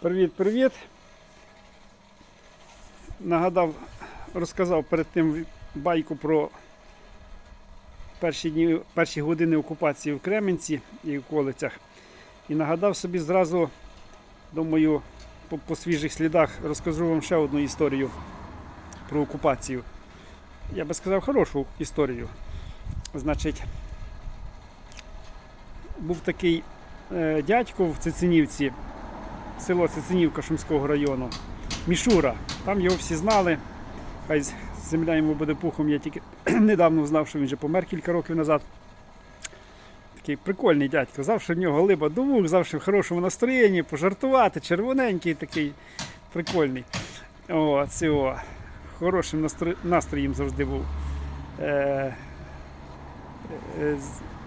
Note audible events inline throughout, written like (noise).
Привіт-привіт. Нагадав, розказав перед тим байку про перші, дні, перші години окупації в Кременці і околицях. І нагадав собі зразу, думаю, по, по свіжих слідах розкажу вам ще одну історію про окупацію. Я би сказав, хорошу історію. Значить, був такий е, дядько в Цицинівці, село Цицинівка Шумського району. Мішура. Там його всі знали. Хай земля йому буде пухом. Я тільки (clears throat) недавно знав, що він вже помер кілька років назад. Такий прикольний дядько. Завжди в нього либа до вух, завжди в хорошому настроєнні, пожартувати, червоненький такий прикольний. О, цього. Хорошим настро- настроєм завжди був. Е, е,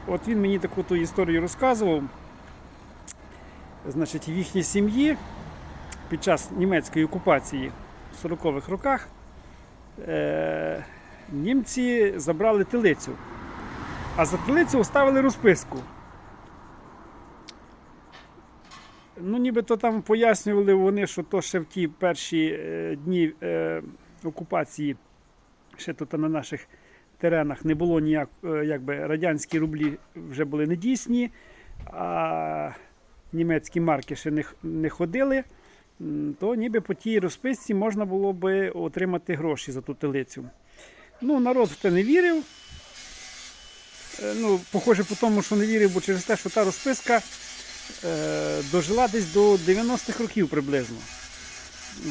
От він мені таку ту історію розказував. Значить, в їхній сім'ї під час німецької окупації в 40-х роках е, німці забрали телицю, а за телицю оставили розписку. Ну, нібито там пояснювали вони, що то ще в ті перші е, дні е, окупації, ще тут на наших теренах не було ніяк, е, якби радянські рублі вже були недійсні, а німецькі марки ще не, не ходили, то ніби по тій розписці можна було би отримати гроші за ту телицю. Ну, народ в те не вірив. Е, Ну, похоже по тому, що не вірив, бо через те, що та розписка е, дожила десь до 90-х років приблизно.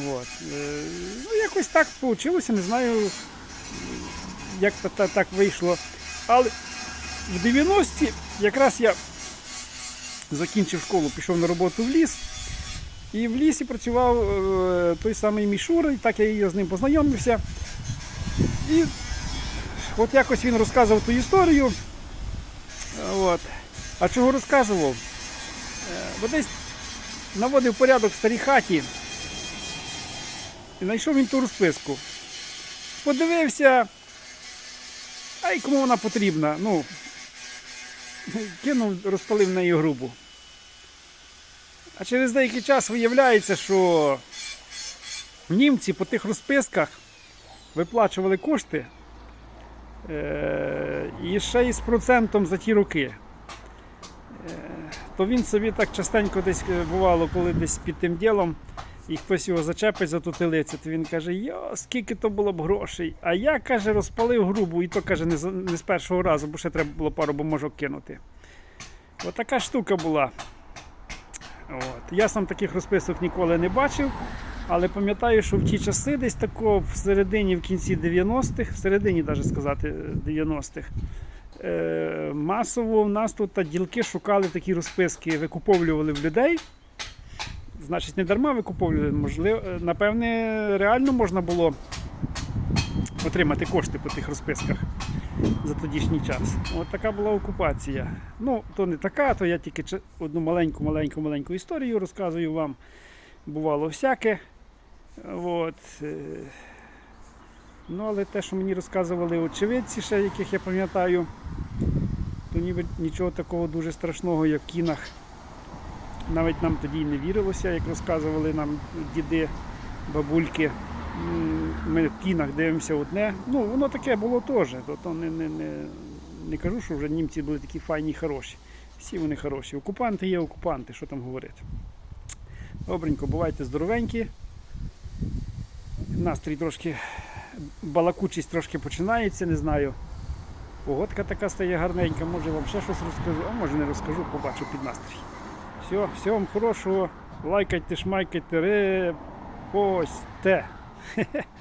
От. Е, ну, якось так вийшло, не знаю, як та, та, так вийшло. Але в 90-ті якраз я закінчив школу, пішов на роботу в ліс. І в лісі працював е, той самий Мішура, і так я з ним познайомився. І от якось він розказував ту історію. От. А чого розказував? Е, Бо десь наводив порядок в старій хаті. І знайшов він ту розписку. Подивився, а й кому вона потрібна. Ну, (laughs) кинув, розпалив неї грубу. А через деякий час виявляється, що німці по тих розписках виплачували кошти е, і ще й з процентом за ті роки. Е, то він собі так частенько десь е, бувало, коли десь під тим ділом і хтось його зачепить за ту то він каже, йо, скільки то було б грошей. А я, каже, розпалив грубу, і то каже, не з, не з першого разу, бо ще треба було пару бумажок кинути. Отака штука була. От. Я сам таких розписок ніколи не бачив, але пам'ятаю, що в ті часи, десь тако в середині, в кінці 90-х, в середині навіть сказати 90-х, е, масово в нас тут ділки шукали такі розписки, викуповлювали в людей. Значить, не дарма викуповували, можливо, е, напевне, реально можна було отримати кошти по тих розписках за тодішній час. От така була окупація. Ну, то не така, то я тільки одну маленьку, маленьку, маленьку історію розказую вам. Бувало всяке. От. е, Ну, але те, що мені розказували очевидці, ще, яких я пам'ятаю, то ніби нічого такого дуже страшного, як в кінах. Навіть нам тоді не вірилося, як розказували нам діди, бабульки. Ми в кінах дивимося одне. Ну, воно таке було теж. То, то не, не, не, не кажу, що вже німці були такі файні хороші. Всі вони хороші. Окупанти є окупанти, що там говорити. Добренько, бувайте здоровенькі. Настрій трошки, балакучість трошки починається, не знаю. Погодка така стає гарненька, може вам ще щось розкажу, а може не розкажу, побачу під настрій. Все, вам хорошого. Лайкайте, шмайкайте, репостте. (laughs)